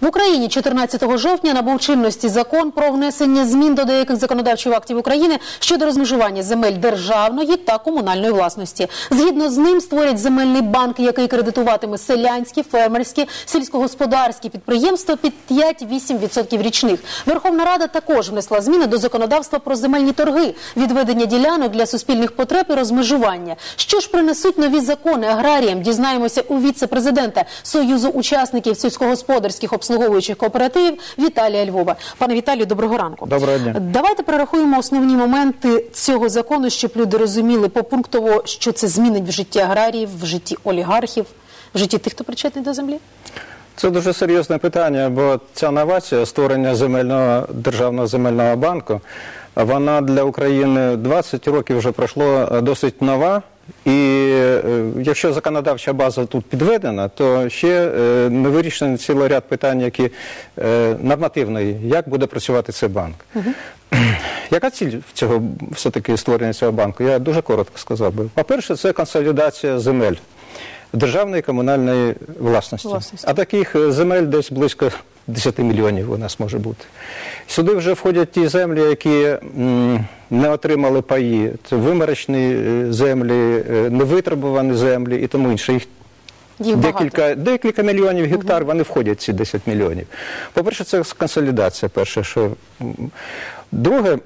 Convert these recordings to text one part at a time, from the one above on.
В Україні 14 жовтня набув чинності закон про внесення змін до деяких законодавчих актів України щодо розмежування земель державної та комунальної власності. Згідно з ним створять земельний банк, який кредитуватиме селянські, фермерські, сільськогосподарські підприємства під 5-8% річних. Верховна Рада також внесла зміни до законодавства про земельні торги, відведення ділянок для суспільних потреб і розмежування. Що ж принесуть нові закони аграріям? Дізнаємося у віце-президента Союзу учасників сільськогосподарських обслуговуючих кооперативів Віталія Львова. Пане Віталію, доброго ранку. Доброго дня. Давайте перерахуємо основні моменти цього закону, щоб люди розуміли попунктово, що це змінить в житті аграріїв, в житті олігархів, в житті тих, хто причетний до землі. Це дуже серйозне питання, бо ця новація створення земельного державного земельного банку, вона для України 20 років вже пройшло досить нова. І е, якщо законодавча база тут підведена, то ще е, не вирішений цілий ряд питань, які е, нормативної, як буде працювати цей банк. Яка ціль цього все-таки створення цього банку? Я дуже коротко сказав би. По-перше, це консолідація земель державної і комунальної власності. Власності. А таких земель десь близько 10 мільйонів у нас може бути. Сюди вже входять ті землі, які не отримали паї. Це вимеречні е, землі, е, невитребувані землі і тому інше. Їх Їх декілька, декілька мільйонів гектар, вони входять ці 10 мільйонів. По-перше, це консолідація, перше, що. Друге,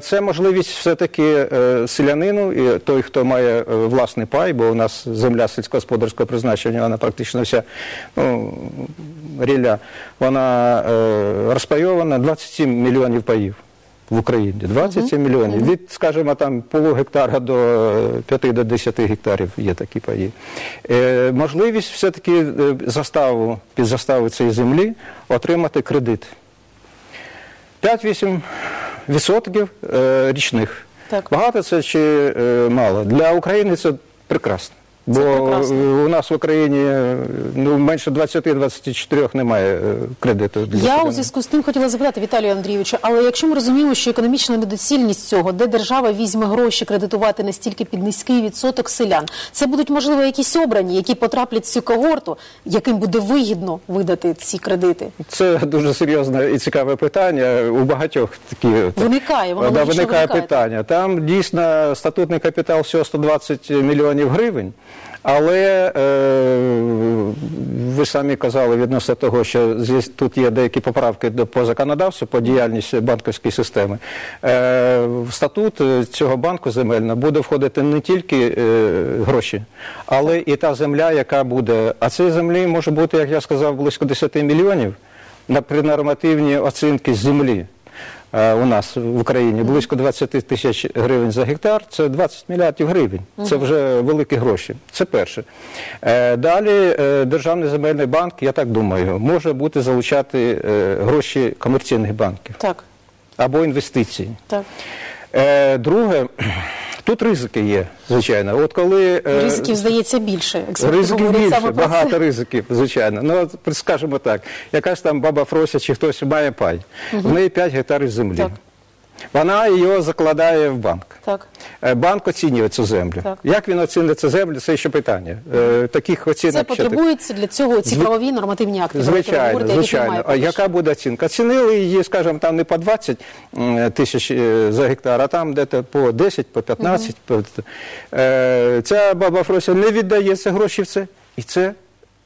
це можливість все-таки е, селянину і той, хто має е, власний пай, бо у нас земля сільськогосподарського призначення, вона практично вся ну, рілля, вона е, розпайована 27 мільйонів паїв. В Україні 27 мільйонів. Від, скажімо, там полугектара до е, 5 до 10 гектарів є такі паї. Е, можливість все-таки е, заставу, під заставу цієї землі отримати кредит. 5-8 відсотків е, річних. Так. Багато це чи е, мало? Для України це прекрасно. Бо прекрасно. у нас в Україні ну, менше 20-24 немає кредиту. Я у зв'язку з тим хотіла запитати Віталію Андрійовичу, але якщо ми розуміємо, що економічна недоцільність цього, де держава візьме гроші кредитувати настільки під низький відсоток селян, це будуть можливо якісь обрані, які потраплять в цю когорту, яким буде вигідно видати ці кредити. Це дуже серйозне і цікаве питання. У багатьох такі Виникає, воно да, виникає виникає. питання. Там дійсно статутний капітал всього 120 мільйонів гривень. Але е, ви самі казали відносно того, що тут є деякі поправки до по законодавству, по діяльності банківської системи. Е, в статут е, цього банку земельного буде входити не тільки е, гроші, але і та земля, яка буде. А цієї землі може бути, як я сказав, близько 10 мільйонів на при нормативні оцінки землі. Е, У нас в Україні близько 20 тисяч гривень за гектар, це 20 мільярдів гривень. Це вже великі гроші. Це перше. Е, Далі е, Державний земельний банк, я так думаю, може бути залучати гроші комерційних банків Так, або інвестиції. так. Друге, тут ризики є, звичайно. От коли е, Ризиків здається більше. Експерти Ризиків більше, саме багато це. ризиків, звичайно. Ну, от, скажімо так, якась там баба Фрося чи хтось має пай, в неї 5 гектарів землі. Так. Вона його закладає в банк. Так. Е, Банк оцінює цю землю. Так. Як він оцінює цю землю, це ще питання. Е, Таких оцінок Це потребуються для цього ці правові нормативні акти. Звичайно, говорите, звичайно. А яка буде оцінка? Оцінили її, скажімо, там не по 20 тисяч е, за гектар, а там десь по 10, по 15. По... Е, Ця баба Фрося не віддає ці гроші в це, і це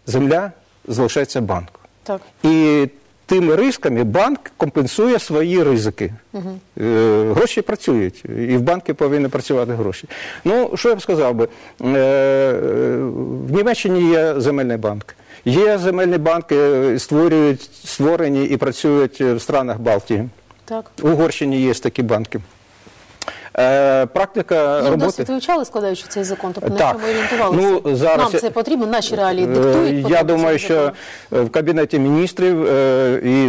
земля залишається банку. Так. І тими рисками банк компенсує свої ризики. Е, Гроші працюють, і в банки повинні працювати гроші. Ну, що я б сказав би, Е, е, в Німеччині є земельний банк. Є земельні банки, створюють, створені і працюють в странах Балтії. Так. В Угорщині є такі банки. Е, Практика Є роботи. досвід вивчали, складаючи цей закон, тобто на чому орієнтувалися? Ну, зараз Нам це потрібно, наші реалії Е, диктують. Я думаю, що в кабінеті міністрів е, і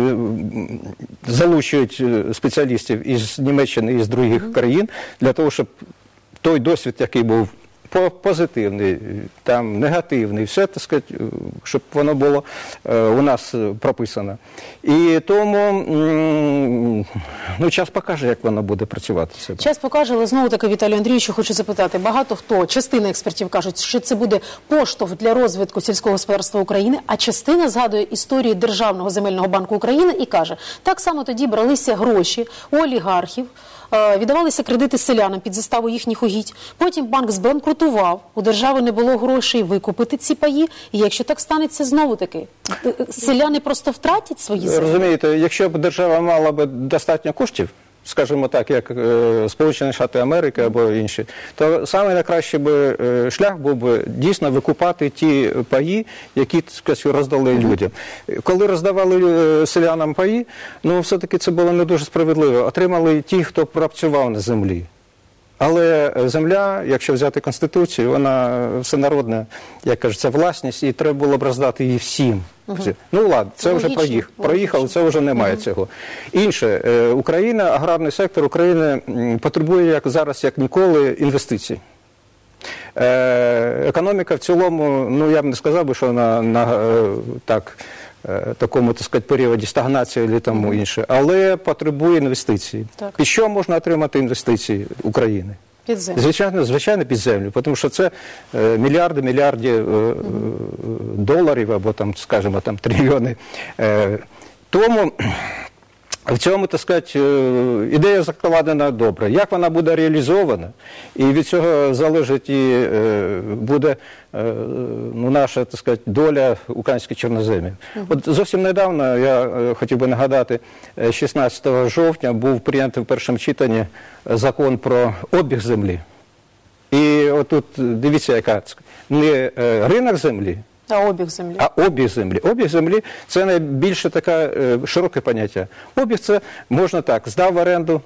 залучують е, спеціалістів із Німеччини і з других країн для того, щоб той досвід, який був позитивний, там негативний, все так сказати, щоб воно було е, у нас прописано. І тому ну, час покаже, як воно буде працювати. Це. Час покаже, але знову таки Віталію Андрійовичу хочу запитати. Багато хто, частина експертів кажуть, що це буде поштовх для розвитку сільського господарства України, а частина згадує історію Державного земельного банку України і каже, так само тоді бралися гроші у олігархів, віддавалися кредити селянам під заставу їхніх угідь. Потім банк збанкрутував, у держави не було грошей викупити ці паї. І якщо так станеться, знову таки е, е, селяни просто втратять свої землі. Розумієте, якщо б держава мала б достатньо коштів, скажімо так, як е, Сполучені Штати Америки або інші, то саме найкращий би е, шлях був би дійсно викупати ті паї, які сказати, роздали людям. Коли роздавали е, селянам паї, ну все-таки це було не дуже справедливо. Отримали ті, хто працював на землі. Але е, земля, якщо взяти конституцію, вона всенародна, як кажуть, це власність, і треба було б роздати її всім. Ну ладно, це вже Логічно, проїх, логічно. проїхало, це вже немає цього. Інше, е, Україна, аграрний сектор України потребує як зараз, як ніколи, інвестицій. Е, економіка в цілому, ну я б не сказав би, що на, на е, так, такому так сказати, періоді стагнації або тому інше, але потребує інвестицій. Так. І що можна отримати інвестиції України? Під землю. Звичайно, звичайно, під землю, тому що це е, мільярди, мільярди е, е, доларів або там, скажімо, там трильйони. Е, тому в цьому, так сказати, е, ідея закладена добре. Як вона буде реалізована, і від цього залежить і е, буде е, ну, наша, так сказати, доля українських чорноземів. От зовсім недавно, я хотів би нагадати, е, 16 жовтня був прийнятий в першому читанні закон про обіг землі. І отут дивіться, яка не ринок землі, А обіг землі. а обіг землі. Обіг землі це найбільше таке широке поняття. Обіг це можна так, здав в оренду.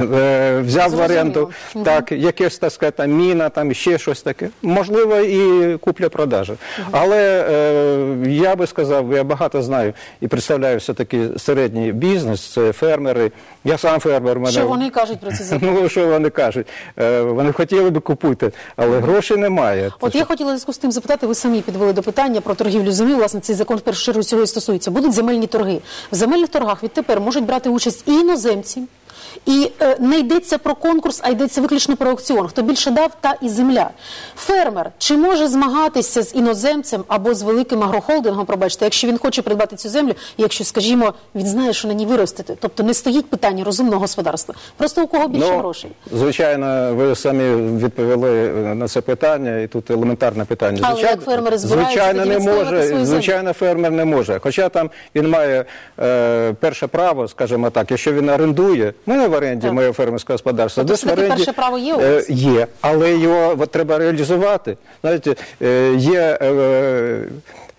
Е, Взяв в оренду так, якесь так сказати, міна, там ще щось таке. Можливо, і купля-продажа. Але е, я би сказав, я багато знаю і представляю все-таки середній бізнес, це фермери. Я сам фермер. Мене... Що вони кажуть про ці закони? Ну, що вони кажуть? Е, Вони хотіли би купити, але грошей немає. От я хотіла зв'язку з тим запитати, ви самі підвели до питання про торгівлю землі. Власне, цей закон в першу чергу цього і стосується. Будуть земельні торги. В земельних торгах відтепер можуть брати участь і іноземці. І е, не йдеться про конкурс, а йдеться виключно про аукціон. Хто більше дав, та і земля. Фермер чи може змагатися з іноземцем або з великим агрохолдингом, пробачте, якщо він хоче придбати цю землю, якщо, скажімо, він знає, що на ній виростити. Тобто не стоїть питання розумного господарства. Просто у кого більше грошей. Звичайно, ви самі відповіли е, на це питання, і тут елементарне питання. Але звичайно, як фермери збираються звичайно, не може. Звичайно, фермер не може. Хоча там він має е, перше право, скажімо так, якщо він орендує, мене в оренді Так. моє фермерське господарство. Тобто десь в оренді, перше право є у е, вас? Є, але його от, треба реалізувати. Знаєте, е, є, е,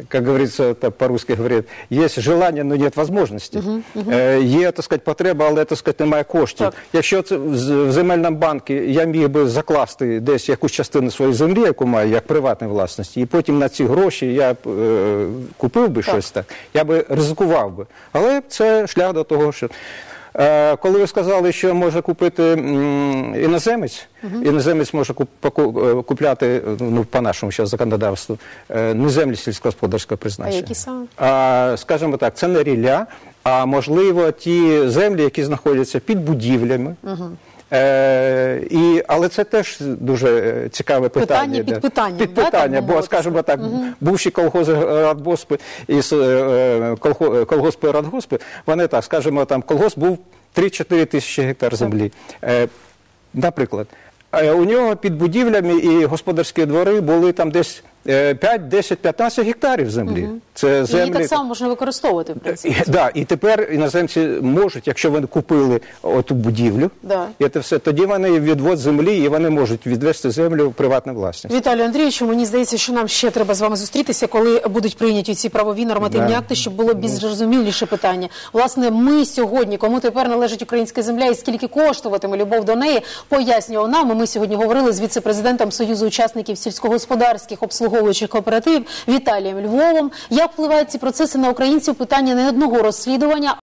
как говорится, это по-русски говорять, є желання, але нет возможності. Е, Є, так сказати, потреба, але, так сказати, немає коштів. Так. Якщо це в земельному банку я міг би закласти десь якусь частину своєї землі, яку маю, як приватної власності, і потім на ці гроші я б е, купив би щось так, я би ризикував би. Але це шлях до того, що. Е, Коли ви сказали, що може купити іноземець, іноземець може е, купляти ну, по нашому зараз законодавству е, не землі сільськогосподарського призначення. А які саме? А, скажімо так, це не рілля, а можливо ті землі, які знаходяться під будівлями. Е, і, але це теж дуже е, цікаве питання. Питання під да. питанням, Під питання, би бо, скажімо так, бувші колгози радгоспи і е, колхо- колгоспи радгоспи, вони так, скажімо, там колгосп був 3-4 тисячі гектар землі. Е, Наприклад, Е, у нього під будівлями і господарські двори були там десь е, 5, 10, 15 гектарів землі. Це Її так само можна використовувати, в принципі. І, да, і тепер іноземці можуть, якщо вони купили оту будівлю, Да. і це все, тоді вони відвод землі і вони можуть відвести землю в приватну власність. Віталію Андрійовичу, мені здається, що нам ще треба з вами зустрітися, коли будуть прийняті ці правові нормативні Да. акти, щоб було більш зрозуміліше питання. Власне, ми сьогодні, кому тепер належить українська земля і скільки коштуватиме любов до неї, пояснював нам. І Ми сьогодні говорили з віце-президентом Союзу учасників сільськогосподарських обслуговуючих кооперативів Віталієм Львовом. Як впливають ці процеси на українців? Питання не одного розслідування.